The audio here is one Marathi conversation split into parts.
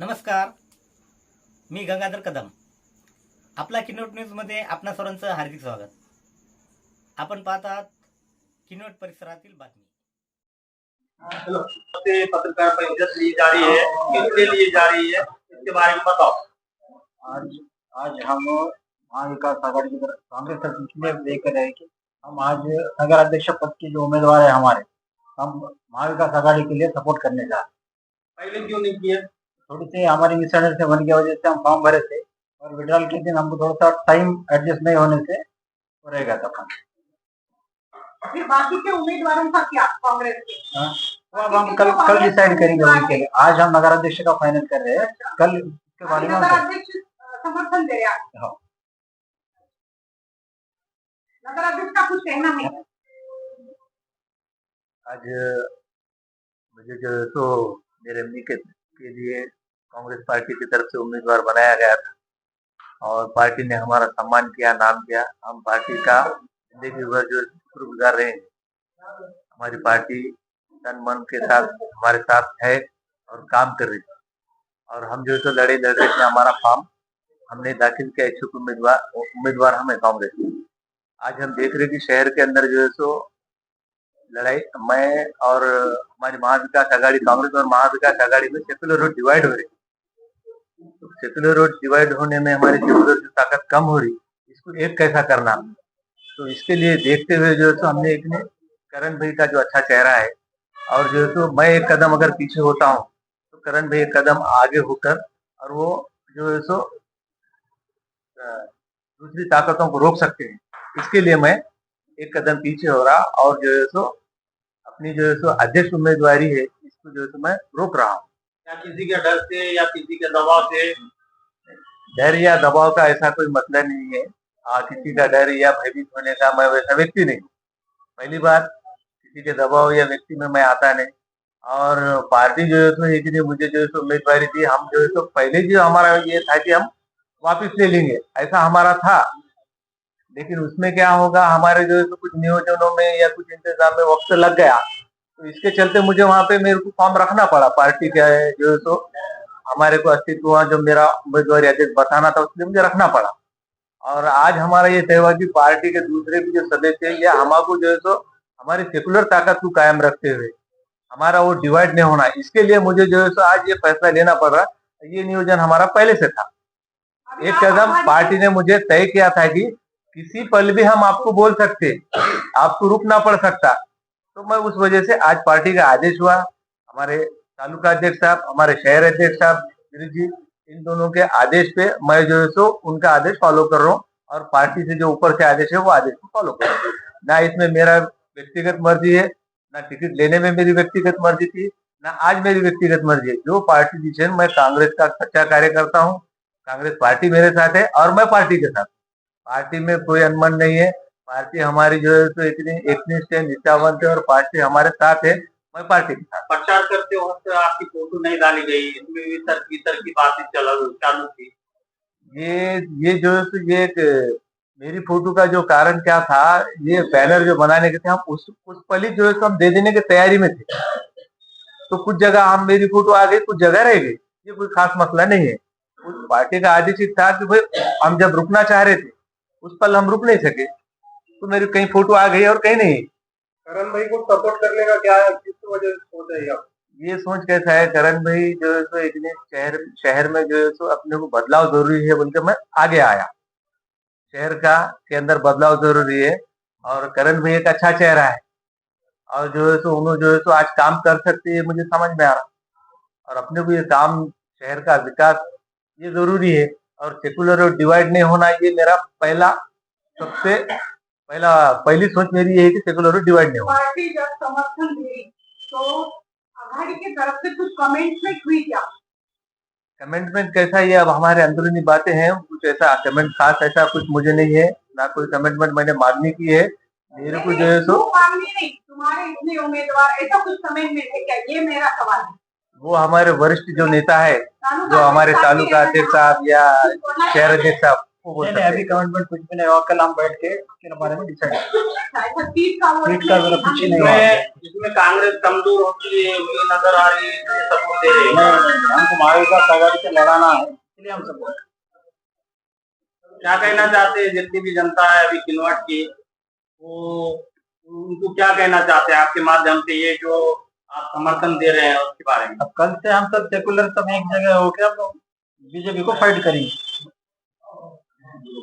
नमस्कार. मी गंगाधर कदम. आपला किनोट न्यूजमध्ये आपणा सर्वांचं हार्दिक स्वागत. आपण पाहत आहात किनोट परिसरातील बातमी. से पत्रकार परिषद ली जा रही है किसके लिए जा रही है इसके बारे में बताओ. आज आज हम महाविकास आघाड़ी की तरफ कांग्रेस तरफ इसलिए लेकर है कि हम आज नगर अध्यक्ष पद के जो उम्मीदवार है हमारे हम महाविकास आघाड़ी के लिए सपोर्ट करने जा रहे हैं। पहले क्यों नहीं किए? थोड़ी सी हमारी मिसअंडरस्टैंडिंग की वजह से हम फॉर्म भरे थे और विड्रॉल के दिन हमको थोड़ा सा टाइम एडजस्ट नहीं होने से वो रह गया था काम। फिर बाकी के उम्मीदवारों का क्या? कांग्रेस के। हाँ, तो अब हम कल कल डिसाइड करेंगे उनके लिए। आज हम नगर अध्यक्ष का फाइनल कर रहे हैं। कल इसके बारे में समर्थन दे रहे हैं। हाँ। नगर अध्यक्ष का कुछ कहना है? आज मुझे जो तो मेरे एमपी के, के लिए कांग्रेस पार्टी की तरफ़ से उम्मीदवार बनाया गया था। और पार्टी ने हमारा सम्मान किया, नाम किया। हम पार्टी का ज़िंदगी भर जो शुक्रगुजार रहे हैं, हमारी पार्टी तन मन के साथ, हमारे साथ है और काम कर रही है। और हम जो तो लड़े लड़ रहे थे, हमारा फॉर्म, हमने दाखिल किया, इच्छुक उम्मीदवार उम्मीदवार हमें कांग्रेस। आज हम देख रहे कि शहर के अंदर जो है सो लड़ाई मैं और हमारी महाविकास आघाड़ी, कांग्रेस और महाविकास आघाड़ी में सेकुलर वोट डिवाइड हो रही तो सेकुलर वोट डिवाइड होने में हमारी सेकुलर की ताकत कम हो रही, इसको एक कैसा करना? तो इसके लिए देखते हुए जो है तो हमने एक ने करण भाई का जो अच्छा चेहरा है, और जो है तो मैं एक कदम अगर पीछे होता हूँ तो करण भाई एक कदम आगे होकर और वो जो है सो दूसरी ताकतों को रोक सकते हैं। इसके लिए मैं एक कदम पीछे हो रहा और जो है सो अपनी जो है सो अध्यक्ष उम्मीदवारी है इसको जो है सो मैं रोक रहा हूँ। या किसी के डर से या किसी के दबाव से? डर या दबाव का ऐसा कोई मतलब नहीं है। आ, किसी का डर या भयभीत होने का मैं वैसा व्यक्ति नहीं पहली बात किसी के दबाव या व्यक्ति में मैं आता नहीं। और पार्टी जो है सो एक ने मुझे जो है सो उम्मीदवारी दी हम जो है सो पहले जो हमारा ये था कि हम वापिस ले लेंगे ऐसा हमारा था। लेकिन उसमें क्या होगा, हमारे जो है सो कुछ नियोजनों में या कुछ इंतज़ाम में वक्त लग गया। तो इसके चलते मुझे वहाँ पे मेरे को फॉर्म रखना पड़ा। पार्टी का जो है सो हमारे को अस्तित्व जो मेरा उम्मीदवारी अध्यक्ष बताना था उसलिए मुझे रखना पड़ा। और आज हमारा ये तय हुआ पार्टी के दूसरे भी जो सदस्य हैं या हमारे जो है सो हमारी सेकुलर ताकत को कायम रखते हुए हमारा वो डिवाइड नहीं होना। इसके लिए मुझे जो है सो आज ये फैसला लेना पड़ रहा। ये नियोजन हमारा पहले से था। एक कदम पार्टी ने मुझे तय किया था कि किसी पल भी हम आपको बोल सकते, आपको रुकना पड़ सकता। तो मैं उस वजह से आज पार्टी का आदेश हुआ। हमारे तालुका अध्यक्ष साहब, हमारे शहर अध्यक्ष साहब गिरी जी, इन दोनों के आदेश पे मैं जो है सो उनका आदेश फॉलो कर रहा हूँ और पार्टी से जो ऊपर से आदेश है वो आदेश को फॉलो कर रहा हूँ। ना इसमें मेरा व्यक्तिगत मर्ज़ी है, ना टिकट लेने में मेरी व्यक्तिगत मर्ज़ी थी, ना आज मेरी व्यक्तिगत मर्ज़ी है। जो पार्टी डिसीज़न मैं कांग्रेस का सच्चा कार्यकर्ता हूँ। कांग्रेस पार्टी मेरे साथ है और मैं पार्टी के साथ पार्टी में कोई अनमन नहीं है। पार्टी हमारी जो है तो इतनी एकनिष्ठ है निष्ठावंत है और पार्टी हमारे साथ है। मैं पार्टी के साथ। प्रचार करते वक्त आपकी फ़ोटो नहीं डाली गई इसमें भी तर्क की बातें चला चालू थी। ये ये जो है तो ये एक मेरी फ़ोटो का जो कारण क्या था ये बैनर जो बनाने के थे हम उस उस पल जो है हम दे देने की तैयारी में थे। तो कुछ जगह हम मेरी फ़ोटो आ गई कुछ जगह रह गई। ये कोई खास मसला नहीं है। उस पार्टी का आदेश ही था कि भाई हम जब रुकना चाह रहे थे उस पल हम रुक नहीं सके। तो मेरी कहीं फ़ोटो आ गई और कहीं नहीं। करण भाई को सपोर्ट करने का क्या किस वजह से सोच रही आप? ये सोच कैसा है करण भाई जो है सो इतने शहर शहर में जो है सो अपने को बदलाव ज़रूरी है बोलकर मैं आगे आया। शहर का के अंदर बदलाव ज़रूरी है और करण भाई एक अच्छा चेहरा है। और जो है सो उन्होंने जो है सो आज काम कर सकते हैं मुझे समझ में आ रहा। और अपने को ये काम शहर का विकास ये ज़रूरी है। और सेकुलर और डिवाइड नहीं होना ये मेरा पहला सबसे पहला पहली सोच मेरी ये है कि सेकुलर और डिवाइड नहीं होना। पार्टी जब समर्थन दी तो आघाड़ी की तरफ़ से कुछ कमेंट्स में हुई क्या? कमेंटमेंट कैसा ये अब हमारे अंदरूनी बातें हैं कुछ ऐसा कमेंट खास ऐसा कुछ मुझे नहीं है ना कोई कमेंटमेंट मैंने मांगनी की है मेरे को जो है सो मांगनी नहीं तुम्हारे इतने उम्मीदवार ऐसा कुछ कमेंट में थे क्या? ये मेरा सवाल है। वो हमारे वरिष्ठ जो नेता है जो हमारे तालुका अध्यक्ष साहब या शहर अध्यक्ष साहब वो बोल नहीं सकते नहीं। अभी कमिटमेंट कुछ भी नहीं हुआ कल हम बैठ के में डिसाइड सीट का मेरा कुछ ही नहीं हुआ। इसमें कांग्रेस कमज़ोर होती है हुई नज़र आ रही है सपोर्ट दे रही है। हमको महाविकास आघाड़ी से लड़ाना है इसलिए हम सब क्या कहना चाहते हैं? जितनी भी जनता है अभी किन्वट की वो उनको क्या कहना चाहते हैं? आपके माध्यम से ये जो आप समर्थन दे रहे हैं उसके बारे में। अब कल से हम सब सेकुलर सब एक जगह होकर हम बीजेपी को फाइट करेंगे।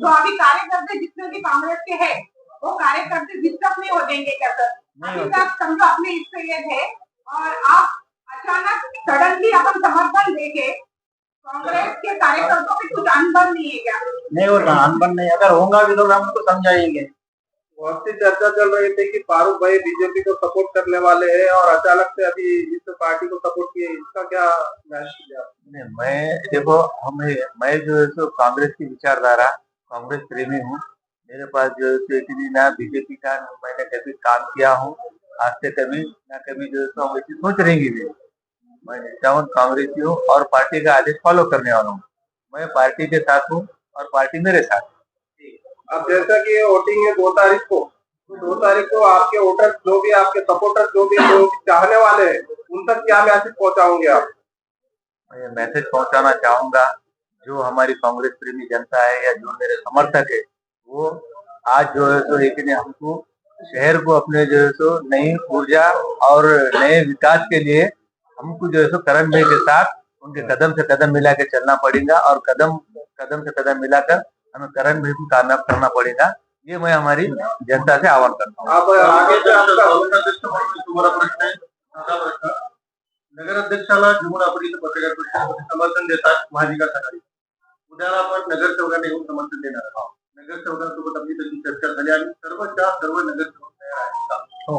तो अभी कार्यकर्ता जितने भी कांग्रेस के हैं वो कार्यकर्ता डिस्टर्ब नहीं हो जाएँगे क्या सर? नहीं अभी तक समझो अपने इससे ये थे और आप अचानक सडनली अपन समर्थन देके कांग्रेस के कार्यकर्ताओं में कुछ अनबन नहीं है क्या? नहीं होगा अनबन नहीं अगर होगा भी तो हम उनको समझाएँगे। बहुत सी चर्चा चल रही थी कि फारूक भाई बीजेपी को सपोर्ट करने वाले हैं और अचानक से अभी इस पार्टी को सपोर्ट किए, इसका क्या नहीं, मैं, देखो, हमें, मैं जो है सो कांग्रेस की विचारधारा, कांग्रेस प्रेमी हूँ। मेरे पास जो है इतनी ना बीजेपी का मैंने कभी काम किया हूँ। आज से कभी, ना कभी जो है सो हम सोच रहेंगे भी। मैं निष्ठावन कांग्रेसी हूँ और पार्टी का आदेश फॉलो करने वाला हूँ। मैं पार्टी के साथ हूँ और पार्टी मेरे साथ। अब जैसा कि वोटिंग है दो तारीख को तो दो तारीख को आपके वोटर जो भी आपके सपोर्टर जो भी जो चाहने वाले हैं, उन तक क्या मैसेज पहुंचाओगे आप? मैं ये मैसेज पहुंचाना चाहूँगा, जो हमारी कांग्रेस प्रेमी जनता है या जो मेरे समर्थक है, वो आज जो है सो एक ने हमको शहर को अपने जो है सो नई ऊर्जा और नए विकास के लिए हमको जो है सो करण के साथ उनके कदम से कदम मिला के चलना पड़ेगा और कदम कदम से कदम मिलाकर हमें करण भाई को कामयाब करना पड़ेगा। ये मैं हमारी जनता से आह्वान करता हूँ। आप आगे से आपका तुम्हारा प्रश्न प्रश्न। नगराध्यक्षाला घेऊन आपण इथं पत्रकार परिषदेमध्ये समर्थन देतात महाविकास आघाडी उद्याला आपण नगरसेवकांना घेऊन समर्थन देणार आहोत नगरसेवकांसोबत आपली त्याची चर्चा झाली आणि सर्वच्या सर्व नगरसेवक तयार आहेत? हो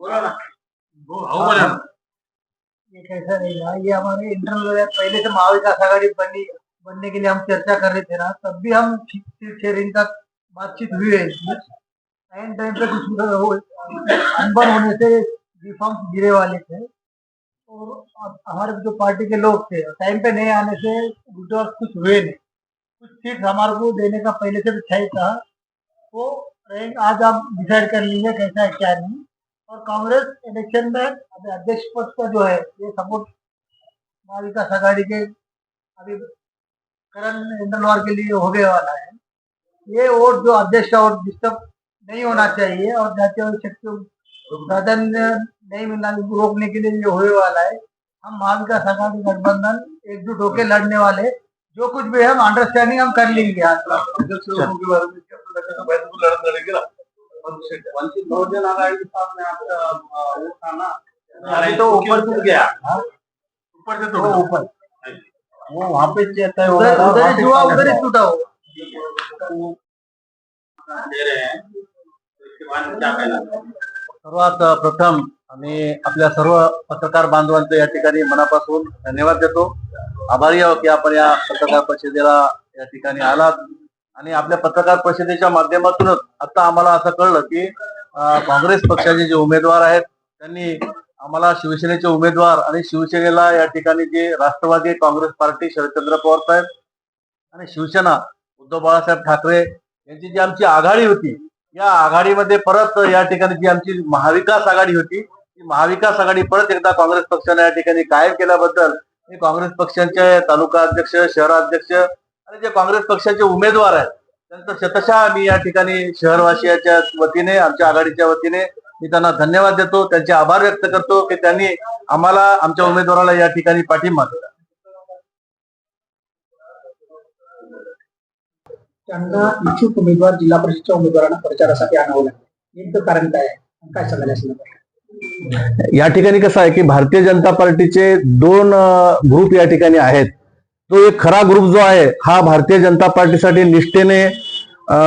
बोला ना। हो हो बोला। ये कैसा रहेगा ये हमारे इंटरनल पहले से महाविकास आघाड़ी बनने बनने के लिए हम चर्चा कर रहे थे ना तब भी हम सीट शेयरिंग का बातचीत हुई है। एंड टाइम पे कुछ अनबन होने से रिफॉर्म गिरे वाले थे। और हमारे जो पार्टी के लोग थे, टाइम पे नहीं आने से उल्टे कुछ हुए नहीं। कुछ सीट हमारे को देने का पहले से भी तय था। वो रहेंगे आज आप डिसाइड कर लीजिए कैसा है, क्या नहीं। और कांग्रेस इलेक्शन में अभी अध्यक्ष पद का जो है, ये सपोर्ट महाविकास आघाड़ी के अभी करण इंदलवार के लिए हो गए वाला है। ये वोट जो अध्यक्ष का वोट डिस्टर्ब नहीं होना चाहिए और जातीय शक्ति साधन नहीं मिलना रोकने के लिए ये होने वाला है। हम महाविकास आघाड़ी गठबंधन एकजुट होकर लड़ने वाले जो कुछ भी है हम अंडरस्टैंडिंग हम कर लेंगे अ, अभी तो ऊपर टूट गया ऊपर से तो ऊपर। वो वहाँ पे हो उधर- जुआ, उधर ही। टूटा हैं? सर्वात प्रथम आम्ही आपल्या सर्व पत्रकार बांधवांचे या ठिकाणी मनापासून धन्यवाद देतो आभारी आहोत की आपण या पत्रकार परिषदेला या ठिकाणी आलात आणि आपल्या पत्रकार परिषदेच्या माध्यमातूनच आता आम्हाला असं कळलं की काँग्रेस पक्षाचे जे उमेदवार आहेत त्यांनी आम्हाला शिवसेनेचे उमेदवार आणि शिवसेनेला या ठिकाणी जे राष्ट्रवादी काँग्रेस पार्टी शरदचंद्र पवार साहेब आणि शिवसेना उद्धव बाळासाहेब ठाकरे यांची जी आमची आघाडी होती या आघाडीमध्ये परत या ठिकाणी जी आमची महाविकास आघाडी होती ती महाविकास आघाडी परत एकदा काँग्रेस पक्षाने या ठिकाणी कायम केल्याबद्दल मी काँग्रेस पक्षांचे तालुका अध्यक्ष शहराध्यक्ष आणि जे काँग्रेस पक्षाचे उमेदवार आहेत त्यांचं शतशः मी या ठिकाणी शहरवासियाच्या वतीने आमच्या आघाडीच्या वतीने मी त्यांना धन्यवाद देतो त्यांचे आभार व्यक्त करतो की त्यांनी आम्हाला आमच्या उमेदवाराला या ठिकाणी पाठिंबा दिला. त्यांना इच्छुक उमेदवार जिल्हा परिषदच्या उमेदवारांना प्रचारासाठी आणावं लागतं नेमकं कारण काय काय सांगायला असं या ठिकाणी कसं आहे की भारतीय जनता पार्टीचे दोन ग्रुप या ठिकाणी आहेत. तो एक खरा ग्रुप जो आहे हा भारतीय जनता पार्टीसाठी निष्ठेने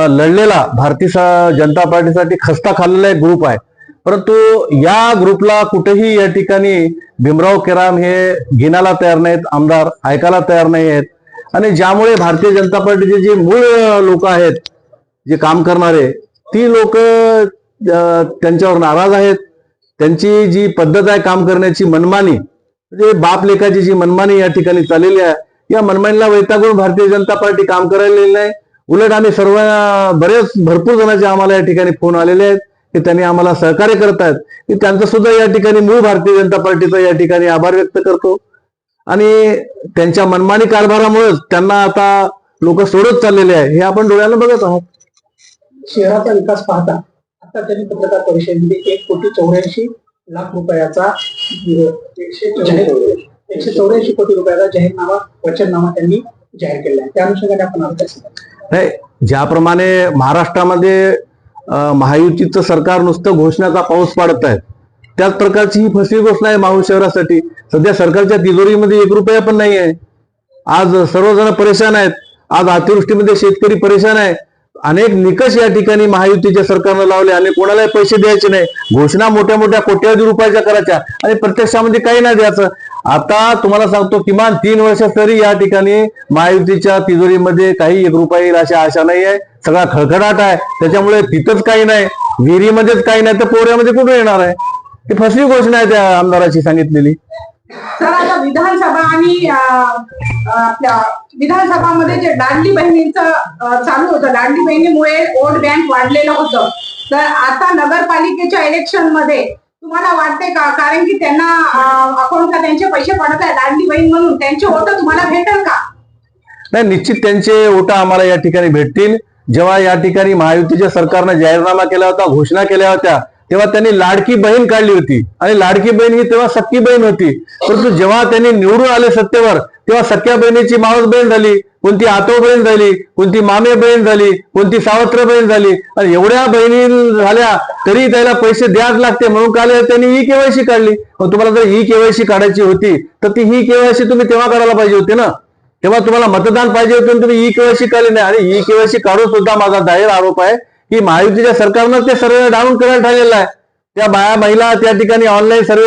लढलेला भारतीय सा- जनता पार्टीसाठी खस्ता खाल्लेला एक ग्रुप आहे. परंतु या ग्रुपला कुठेही या ठिकाणी भीमराव केराम हे घेण्याला तयार नाहीत आमदार ऐकायला तयार नाही आहेत आणि ज्यामुळे भारतीय जनता पार्टीचे जे मूळ लोक आहेत जे काम करणारे ती लोक त्यांच्यावर नाराज आहेत. त्यांची जी पद्धत आहे काम करण्याची मनमानी म्हणजे बाप लेखाची जी मनमानी या ठिकाणी चाललेली आहे या मनमानीला वैतागून भारतीय जनता पार्टी काम करायला नाही. उलट आम्ही सर्व बरेच भरपूर जणांचे आम्हाला या ठिकाणी फोन आलेले आहेत. की त्यांनी आम्हाला सहकार्य करत आहेत. की त्यांचं सुद्धा या ठिकाणी मूळ भारतीय जनता पार्टीचा या ठिकाणी आभार व्यक्त करतो. आणि त्यांच्या मनमानी कारभारामुळेच त्यांना आता लोक सोडत चाललेले आहे हे आपण डोळ्यानं बघत आहोत. शहराचा विकास पाहता आता त्यांनी पत्रकार परिषदेमध्ये एक कोटी चौऱ्याऐंशी लाख रुपयाचा एकशे चौऱ्याऐंशी कोटी रुपयाचा जाहीरनामा वचननामा त्यांनी जाहीर केला आहे. त्या अनुषंगाने आपण? नाही ज्याप्रमाणे महाराष्ट्रामध्ये महायुतीचं सरकार नुसतं घोषणाचा पाऊस पाडत आहे. त्याच प्रकारची ही फसवी घोषणा आहे माहूर शहरासाठी. सध्या सरकारच्या तिजोरीमध्ये एक रुपया पण नाही आहे आज सर्वजण परेशान आहेत. आज अतिवृष्टीमध्ये शेतकरी परेशान आहे. अनेक निकष या ठिकाणी महायुतीच्या सरकारनं लावले आणि कोणालाही पैसे द्यायचे नाही. घोषणा मोठ्या मोठ्या कोट्यावधी रुपयाच्या करायच्या. आणि प्रत्यक्षामध्ये काही नाही द्यायचं. आता तुम्हाला सांगतो किमान तीन वर्ष तरी या ठिकाणी महायुतीच्या तिजोरीमध्ये काही एक रुपया येईल अशी आशा नाही आहे सगळा खळखडाट आहे. त्याच्यामुळे तिथंच काही नाही. विहिरीमध्येच काही नाही. तर पोऱ्यामध्ये कुठे येणार आहे? ती फसवी घोषणा आहे त्या आमदाराची सांगितलेली. सर आता विधानसभा आणि आपल्या विधानसभामध्ये जे लाडली बहिणीचं चालू होतं लाडली बहिणीमुळे वोट बँक वाढलेलं होतं. तर आता नगरपालिकेच्या इलेक्शनमध्ये तुम्हाला वाटते का? कारण की त्यांना अकाउंटला त्यांचे पैसे पडत आहेत लाडली बहीण म्हणून त्यांचे ओट तुम्हाला भेटेल का? नाही निश्चित त्यांचे ओट आम्हाला या ठिकाणी भेटतील. जेव्हा या ठिकाणी महायुतीच्या सरकारनं जाहीरनामा केला होता घोषणा केल्या होत्या तेव्हा त्यांनी लाडकी बहीण काढली होती. आणि लाडकी बहीण ही तेव्हा सख्खी बहीण होती. परंतु जेव्हा त्यांनी निवडून आले सत्तेवर तेव्हा सख्या बहिणीची मावस बहीण झाली कोणती आतो बहीण झाली कोणती मामे बहीण झाली कोणती सावत्र बहीण झाली. आणि एवढ्या बहिणी झाल्या तरी त्याला पैसे द्याच लागते. म्हणून काल त्यांनी ही केवायसी काढली. मग तुम्हाला जर ही केवायसी काढायची होती तर ती ही केवायसी तुम्ही तेव्हा करायला पाहिजे होती ना? तेव्हा तुम्हाला मतदान पाहिजे होते आणि तुम्ही ई केवायसी काढली नाही. आणि ई केवायसी काढून सुद्धा माझा जाहीर आरोप आहे. की महायुतीच्या सरकारनं ते सर्व डाऊन करायला ठरलेलं आहे. त्या बाया महिला त्या ठिकाणी ऑनलाईन सर्व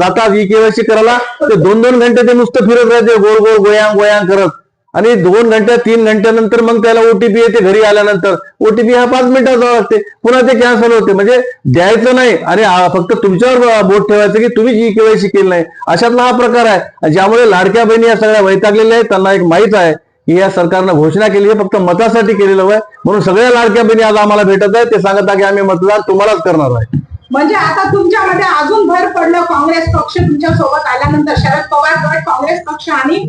जातात ई केवायसी करायला. ते दोन दोन घंटे ते नुसतं फिरत राहते गोल गोल गोयांग गोयांग करत. आणि दोन घंट्या तीन घंट्यानंतर मग त्याला ओटीपी येते घरी आल्यानंतर. ओटीपी हा पाच मिनिटाचा असते. पुन्हा ते कॅन्सल होते. म्हणजे द्यायचं नाही. आणि फक्त तुमच्यावर बोट ठेवायचं की तुम्ही जी केवायसी केली नाही. अशातला हा प्रकार आहे. ज्यामुळे लाडक्या बहिणी या सगळ्या वैतागलेल्या आहेत त्यांना एक माहीत आहे. की या सरकारनं घोषणा केली आहे फक्त मतासाठी केलेलं आहे. म्हणून सगळ्या लाडक्या बहिणी आज आम्हाला भेटत आहेत. ते सांगत आहे की आम्ही मतदान तुम्हालाच करणार आहे. म्हणजे आता तुमच्यामध्ये अजून भर पडलं काँग्रेस पक्ष तुमच्यासोबत आल्यानंतर शरद पवार गट काँग्रेस पक्ष आणि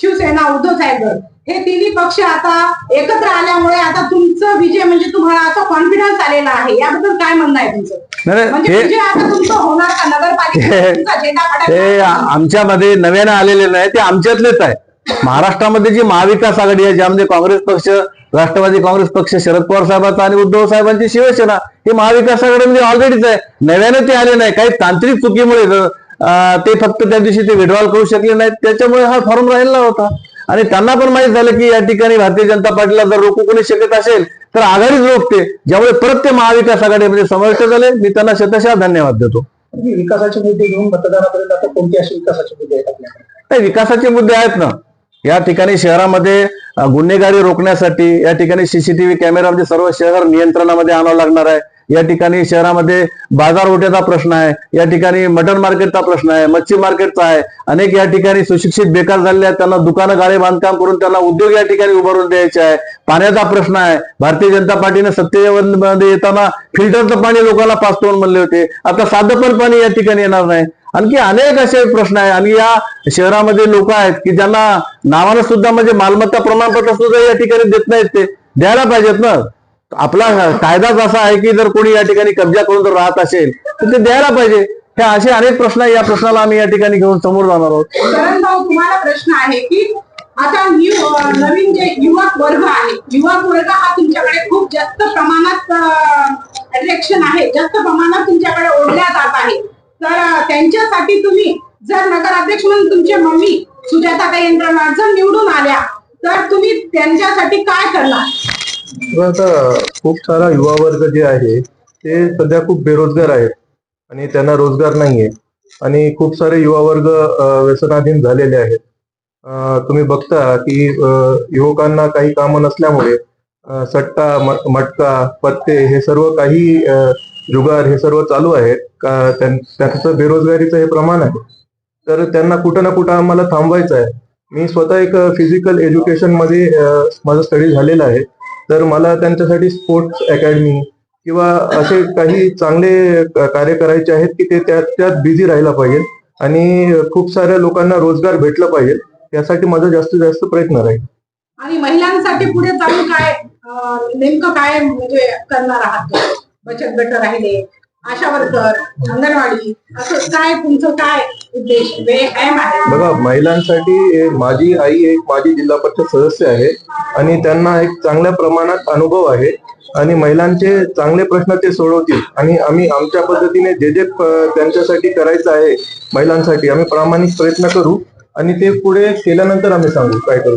शिवसेना उद्धव साहेब गट. हे तिन्ही पक्ष आता एकत्र आल्यामुळे आता तुमचं विजय म्हणजे तुम्हाला आता कॉन्फिडन्स आलेला आहे. याबद्दल काय म्हणणं आहे तुमचं? म्हणजे हे विजय आता तुमचं होणार का? नगरपालिकेत तुमचा झेंडा पडायला आमच्यामध्ये नव्यानं आलेले नाही ते आमच्यातलेच आहे. महाराष्ट्रामध्ये जी महाविकास आघाडी आहे ज्यामध्ये काँग्रेस पक्ष राष्ट्रवादी काँग्रेस पक्ष शरद पवार साहेबांचा आणि उद्धव साहेबांची शिवसेना हे महाविकास आघाडीमध्ये ऑलरेडीच आहे. नव्यानं ते आले नाही. काही तांत्रिक चुकीमुळे ते फक्त त्या दिवशी ते विड्रॉल करू शकले नाहीत. त्याच्यामुळे हा फॉर्म राहिला होता. आणि त्यांना पण माहीत झालं की या ठिकाणी भारतीय जनता पार्टीला जर रोखू कोणी शकत असेल तर आघाडीच रोखते. ज्यामुळे परत ते महाविकास आघाडीमध्ये समाविष्ट झाले. मी त्यांना शतशः धन्यवाद देतो. विकासाचे मुद्दे घेऊन मतदारापर्यंत आता कोणते असे विकासाचे मुद्दे आहेत आपल्याकडे? नाही विकासाचे मुद्दे आहेत ना. या ठिकाणी शहरामध्ये गुन्हेगारी रोखण्यासाठी या ठिकाणी सीसीटीव्ही कॅमेरा म्हणजे सर्व शहर नियंत्रणामध्ये आणावं लागणार आहे. या ठिकाणी शहरामध्ये बाजार प्रश्न आहे. या ठिकाणी मटन मार्केटचा प्रश्न आहे. मच्छी मार्केटचा आहे. अनेक या ठिकाणी सुशिक्षित बेकार झालेले आहेत. त्यांना दुकानं गाळे बांधकाम करून त्यांना उद्योग या ठिकाणी उभारून द्यायचे आहे. पाण्याचा प्रश्न आहे. भारतीय जनता पार्टीने सत्तेमध्ये येताना फिल्टरचं पाणी लोकांना पाच दोन म्हणले होते. आता साधं पण पाणी या ठिकाणी येणार नाही. आणखी अनेक असे प्रश्न आहे आणि या शहरामध्ये लोक आहेत की ज्यांना नावानं सुद्धा म्हणजे मालमत्ता प्रमाणपत्र सुद्धा या ठिकाणी देत नाहीत ते. द्यायला पाहिजेत ना. आपला कायदाच असा आहे की जर कोणी या ठिकाणी कब्जा करून जर राहत असेल तर ते द्यायला पाहिजे. हे असे अनेक प्रश्न आहे या प्रश्नाला आम्ही या ठिकाणी घेऊन समोर जाणार आहोत. तुम्हाला प्रश्न आहे की आता न्यू नवीन जे युवक वर्ग आहे युवक वर्ग हा तुमच्याकडे खूप जास्त प्रमाणात अट्रॅक्शन आहे. जास्त प्रमाणात तुमच्याकडे ओढल्या जात आहे. तर त्यांच्यासाठी तुम्ही जर नगराध्यक्ष म्हणून तुमच्या मम्मी सुजाता यंत्रणा जर निवडून आल्या तर तुम्ही त्यांच्यासाठी काय करणार? आता खूप सारा युवा वर्ग जे आहे ते सध्या खूप बेरोजगार आहेत आणि त्यांना रोजगार नाहीये. आणि खूप सारे युवा वर्ग व्यसनाधीन झालेले आहेत. तुम्ही बघता की युवकांना काही कामं नसल्यामुळे सट्टा मटका पत्ते हे सर्व काही जुगार हे सर्व चालू आहेत. का त्यांचं बेरोजगारीचं हे प्रमाण आहे. तर त्यांना कुठं ना कुठं आम्हाला थांबवायचं आहे. मी स्वतः एक फिजिकल एज्युकेशनमध्ये माझा स्टडी झालेला आहे. तर मला त्यांच्यासाठी स्पोर्ट्स अकॅडमी किंवा असे काही चांगले कार्य करायचे आहेत की ते त्यात त्यात बिझी राहायला पाहिजे. आणि खूप साऱ्या लोकांना रोजगार भेटला पाहिजे. यासाठी माझा जास्तीत जास्त प्रयत्न राहील. आणि महिलांसाठी पुढे चालू काय नेमकं काय म्हणजे करणार आहात बचत गट राहिले. आशा वर्कर अंगणवाडी असं काय तुमचं काय उद्देश? एम आहे. बघा महिलांसाठी माझी आई एक माझी जिल्हा परिषद सदस्य आहे आणि त्यांना एक चांगल्या प्रमाणात अनुभव आहे आणि महिलांचे चांगले प्रश्न ते सोडवतील. आणि आम्ही आमच्या पद्धतीने जे जे त्यांच्यासाठी करायचं आहे महिलांसाठी आम्ही प्रामाणिक प्रयत्न करू आणि ते पुढे केल्यानंतर आम्ही सांगू काय करू.